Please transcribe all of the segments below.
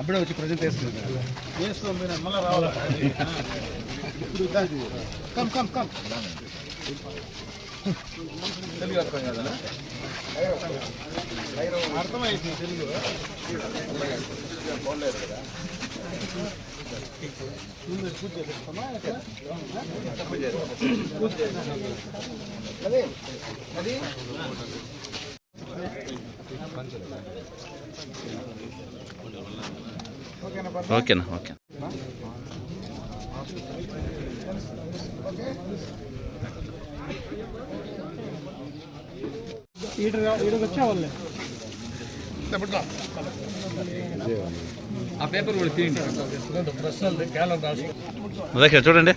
అప్పుడే వచ్చి ప్రజెంట్ వేసుకుంటారు మళ్ళీ రావాలా కమ్ కమ్ కమ్ తెలుగు అర్థం కదా అర్థమైంది తెలుగు. ఓకేనా ఓకే. ఈడ ఓకే వాళ్ళే? ఆ పేపర్ కూడా తీయండి. ప్రశ్నలు చూడండి.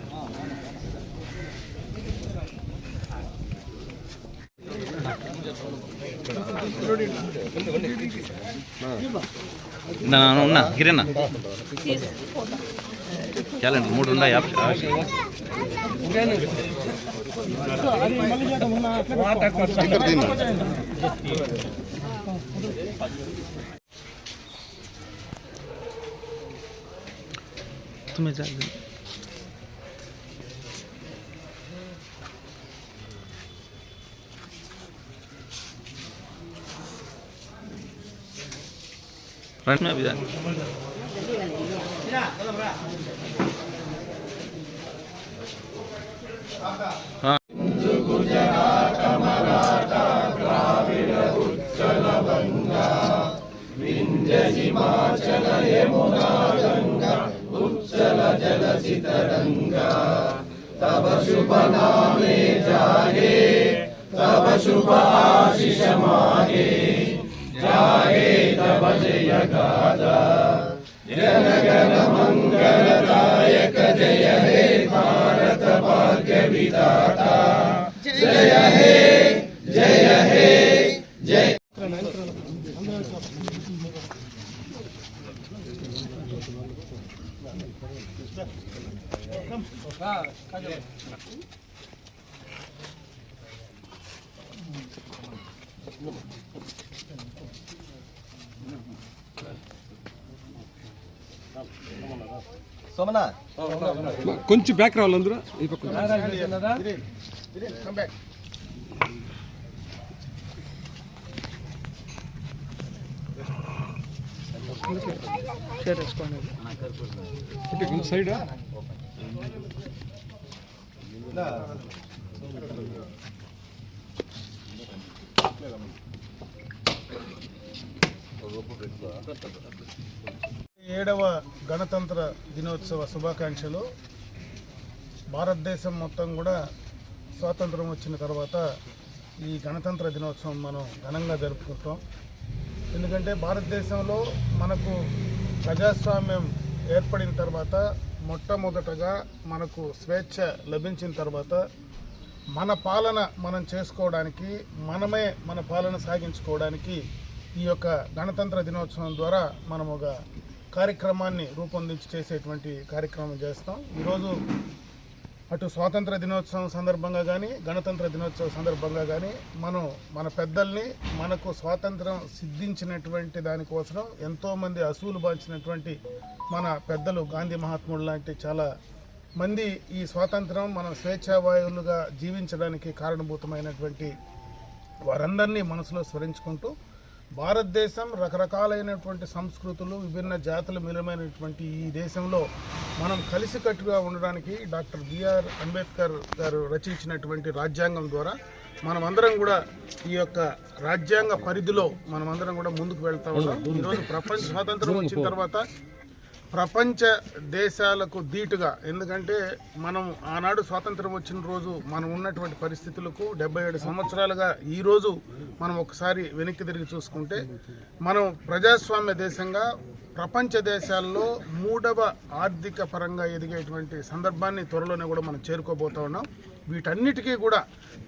ఉన్నా గిరేనా క్యాలెండర్ మూడు ఉన్నాయి ఆప్షన్ तुम्हें जा फ्रंट में अभी जा हाँ तब शुभ नामे जागे तब शुभ आशीष मागे जागे तब जय गादा जन गण मंगल दायक जय हे भारत भाग्य विदाता जय हे కొంచెం బ్యాక్ రావాలి అందరూ ఈ పక్క కమ్ బ్యాక్ సైడ్ ఏడవ గణతంత్ర దినోత్సవ శుభాకాంక్షలు. భారతదేశం మొత్తం కూడా స్వాతంత్రం వచ్చిన తర్వాత ఈ గణతంత్ర దినోత్సవం మనం ఘనంగా జరుపుకుంటాం. ఎందుకంటే భారతదేశంలో మనకు ప్రజాస్వామ్యం ఏర్పడిన తర్వాత మొట్టమొదటగా మనకు స్వేచ్ఛ లభించిన తర్వాత మన పాలన మనం చేసుకోవడానికి మనమే మన పాలన సాగించుకోవడానికి ఈ యొక్క గణతంత్ర దినోత్సవం ద్వారా మనం ఒక కార్యక్రమాన్ని రూపొందించి చేసేటువంటి కార్యక్రమం చేస్తాం. ఈరోజు అటు స్వాతంత్ర దినోత్సవం సందర్భంగా కానీ గణతంత్ర దినోత్సవం సందర్భంగా కానీ మనం మన పెద్దల్ని మనకు స్వాతంత్రం సిద్ధించినటువంటి దానికోసం ఎంతోమంది అసూలు బాల్చినటువంటి మన పెద్దలు గాంధీ మహాత్ముడు లాంటి చాలా మంది ఈ స్వాతంత్రం మనం స్వేచ్ఛావాయువులుగా జీవించడానికి కారణభూతమైనటువంటి వారందరినీ మనసులో స్మరించుకుంటూ భారతదేశం రకరకాలైనటువంటి సంస్కృతులు విభిన్న జాతులు మిలమైనటువంటి ఈ దేశంలో మనం కలిసికట్టుగా ఉండడానికి డాక్టర్ బిఆర్ అంబేద్కర్ గారు రచించినటువంటి రాజ్యాంగం ద్వారా మనమందరం కూడా ఈ యొక్క రాజ్యాంగ పరిధిలో మనమందరం కూడా ముందుకు వెళ్తా ఉన్నాం. ఈరోజు ప్రపంచ స్వాతంత్రం వచ్చిన తర్వాత ప్రపంచ దేశాలకు ధీటుగా ఎందుకంటే మనం ఆనాడు స్వాతంత్రం వచ్చిన రోజు మనం ఉన్నటువంటి పరిస్థితులకు డెబ్బై ఏడు సంవత్సరాలుగా ఈ రోజు మనం ఒకసారి వెనక్కి తిరిగి చూసుకుంటే మనం ప్రజాస్వామ్య దేశంగా ప్రపంచ దేశాల్లో మూడవ ఆర్థిక పరంగా ఎదిగేటువంటి సందర్భాన్ని త్వరలోనే కూడా మనం చేరుకోబోతా ఉన్నాం. వీటన్నిటికీ కూడా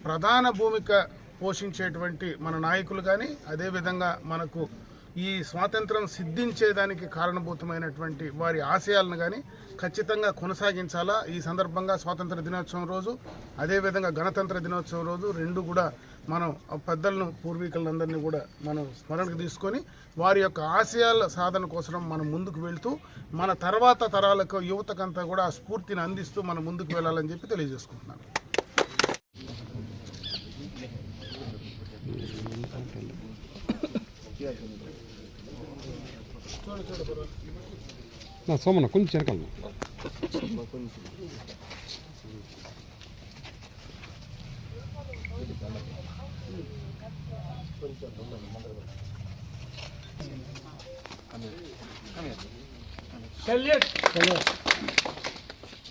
ప్రధాన భూమిక పోషించేటువంటి మన నాయకులు కానీ అదేవిధంగా మనకు ఈ స్వాతంత్రం సిద్ధించేదానికి కారణభూతమైనటువంటి వారి ఆశయాలను కానీ ఖచ్చితంగా కొనసాగించాలా? ఈ సందర్భంగా స్వాతంత్ర దినోత్సవం రోజు అదేవిధంగా గణతంత్ర దినోత్సవం రోజు రెండు కూడా మనం పెద్దలను పూర్వీకులందరినీ కూడా మనం స్మరణకు తీసుకొని వారి యొక్క ఆశయాల సాధన కోసం మనం ముందుకు వెళ్తూ మన తర్వాత తరాలకు యువతకంతా కూడా ఆ స్ఫూర్తిని అందిస్తూ మనం ముందుకు వెళ్ళాలని చెప్పి తెలియజేసుకుంటున్నాను. నా సోమన్న కొంచెం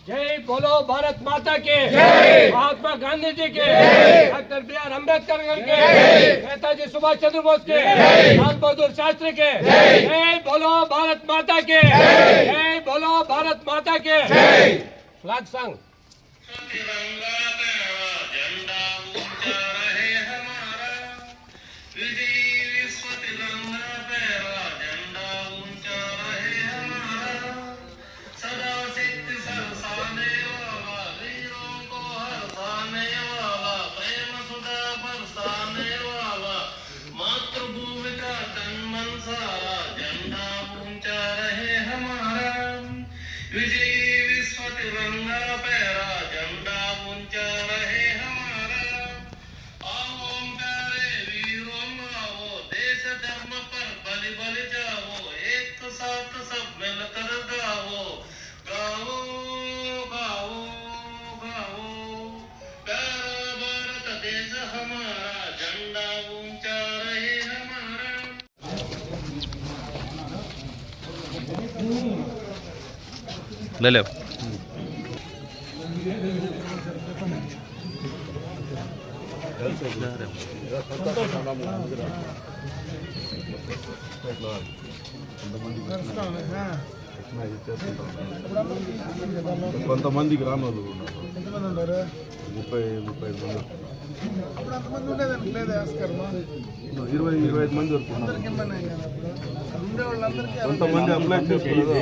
जय बोलो भारत माता के। महात्मा गांधी जी के डॉक्टर बी आर अंबेडकर के नेताजी सुभाष चंद्र बोस के लाल बहादुर शास्त्री के जय बोलो भारत माता के। जय बोलो भारत माता के। फ्लैग संग లేలేవు కొంతమందికి రాని వాళ్ళు ఉన్నారు. ముప్పై ముప్పై ఐదు మంది. ఇరవై ఇరవై ఐదు మంది వరకు కొంతమంది అప్లై చేసుకోలేదు.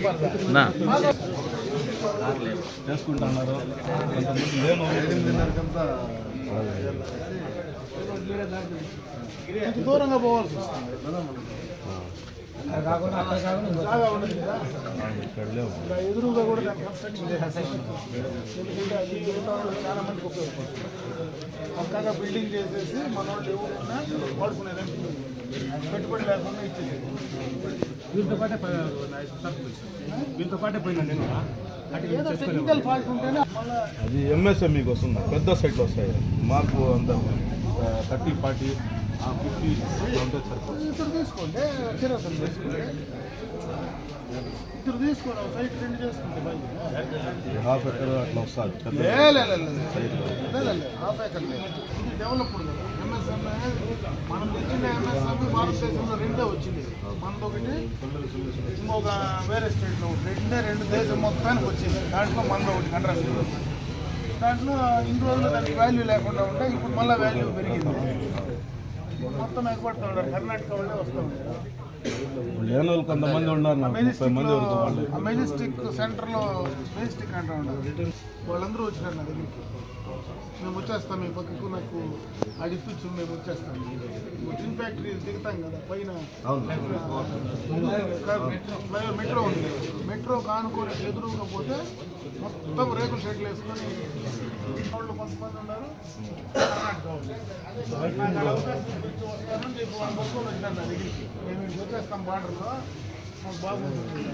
చేసుకుంటున్నారు. కొంతమంది లేను. ఎనిమిదిన్నరకంతా కొంచెం దూరంగా పోవాల్సి వస్తుంది. ఎదురుగా కూడా చాలా మందికి ఉపయోగపడుతుంది. పక్కాగా బిల్డింగ్ చేసేసి మన వాళ్ళు ఎవరున్నా వాడుకునేదానికి పెట్టుబడి లేకుండా ఇచ్చేది. వీటితో పాటే వీటితో పాటే పోయినా నేను అది ఎంఎస్ఎంఈకి వస్తుంది పెద్ద సైట్లు వస్తాయి. మాకు అంత థర్టీ ఫార్టీ ఫిఫ్టీ అంతే సరిపోతుంది. ఇద్దరు తీసుకోండి. తీసుకోండి. తీసుకోండి. ఒక సైట్ రెండు చేసుకుంటే హాఫ్ ఎకర్ అట్లా వస్తుంది. హాఫ్. ఇది డెవలప్డ్ కదా ఎంఎస్ఎం మనం తెచ్చిన ఎంఎస్ఎం భారతదేశంలో రెండే వచ్చింది. మనది ఒకటి ఇంకొక వేరే స్టేట్లో రెండే రెండు దేశం మొత్తానికి వచ్చింది. దాంట్లో మనది ఒకటి కంట్రాస్ట్ దాంట్లో ఇన్ని రోజులు దానికి వాల్యూ లేకుండా ఉంటే ఇప్పుడు మళ్ళీ వాల్యూ పెరిగింది. మొత్తం ఎగబడుతూ ఉంటారు కర్ణాటక వాళ్ళే వస్తూ ఉంటారు. లేని వాళ్ళు కొంతమంది ఉన్నారు ముప్పై మంది మెజెస్టిక్ సెంటర్లో మెజెస్టిక్ అంటూ ఉంటారు వాళ్ళందరూ వచ్చినారు నా దగ్గరికి. మేము వచ్చేస్తాం మీ పక్కకు నాకు అది ఇప్పించు మేము వచ్చేస్తాం. టిన్ ఫ్యాక్టరీ దిగుతాం కదా పైన మెట్రో ఉంది. మెట్రో కానుకొని ఎదురుగా పోతే మొత్తం రేకుల షెడ్లు వేసుకొని వాళ్ళు కొంతమంది ఉన్నారు. మేము వచ్చేస్తాం బార్డర్లో మాకు బాగుంటుంది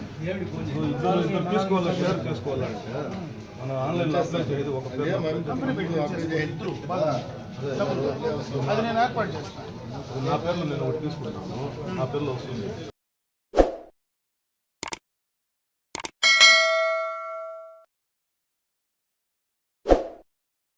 తీసుకోవాలి? షేర్ చేసుకోవాలంటే మనం అప్లై చేయదు ఒక. అది నేను ఏర్పాటు చేస్తాను. నా పేర్లో నేను ఒకటి తీసుకుంటాను. నా పేర్లో వస్తుంది.